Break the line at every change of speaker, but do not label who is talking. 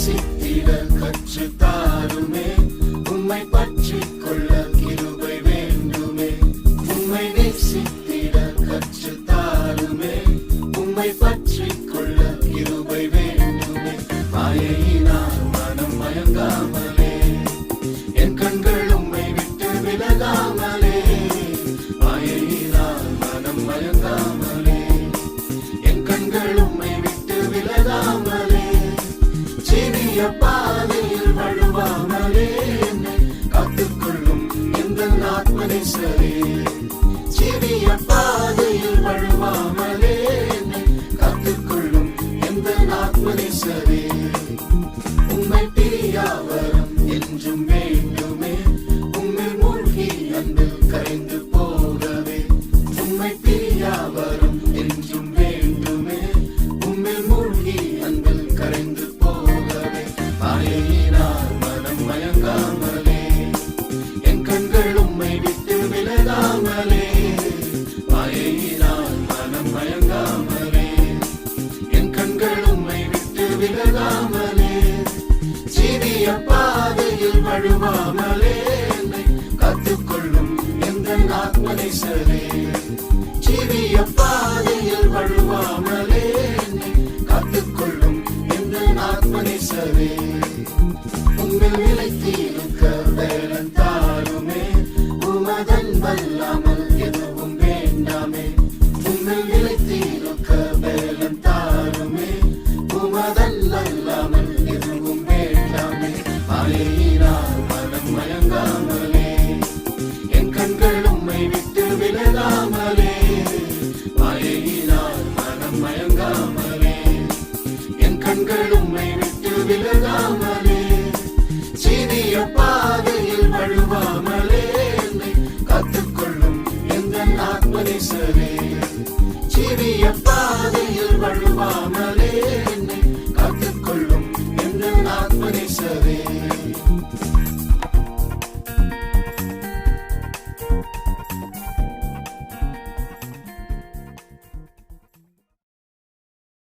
நேசித்திட கற்று தாருமே. உம்மை பற்றி கொள்ள கிருபை வேண்டுமே. உம்மை நேசித்திட கற்று தாருமே. உம்மை பற்றி கொள்ள கிருபை வேண்டுமே. மாயையினால் மனம் மயங்காமலே. என் கண்கள் உம்மை விட்டு விலகாமலே. மாயையினால் மனம் மயங்காமலே. ஆத்மனை சிறிய பாதையில் வழுவாமலே என்னை காத்துக்கொள்ளும் எந்த உம்மை விலகாமலே மாயையினால் மனம் மயங்காமலே என் கண்கள் உம்மை விட்டு விலகாமலே சிறிய பாதையில் வழுவாமலே என்னை காத்துக்கொள்ளும் எந்த பாதையில் வழுவாமலே என்னை எந்த உங்கள் நிலைத்திருக்க வேலன் தாருமே உமதன் வல்லாமல் கண்கள் உம்மை விட்டு விலகாமலே. மழையினால் மனம் மயங்காமலே. என் கண்கள் உம்மை விட்டு விலகாமலே. சீனிய பாதையில் வழுவாமலே என்னை காத்துக்கொள்ளும் எந்த ஆத்மனிசரே சீனிய பாதையில் வழுவாமலே என்னை காத்துக்கொள்ளும் எந்த ஆத்மனை சரே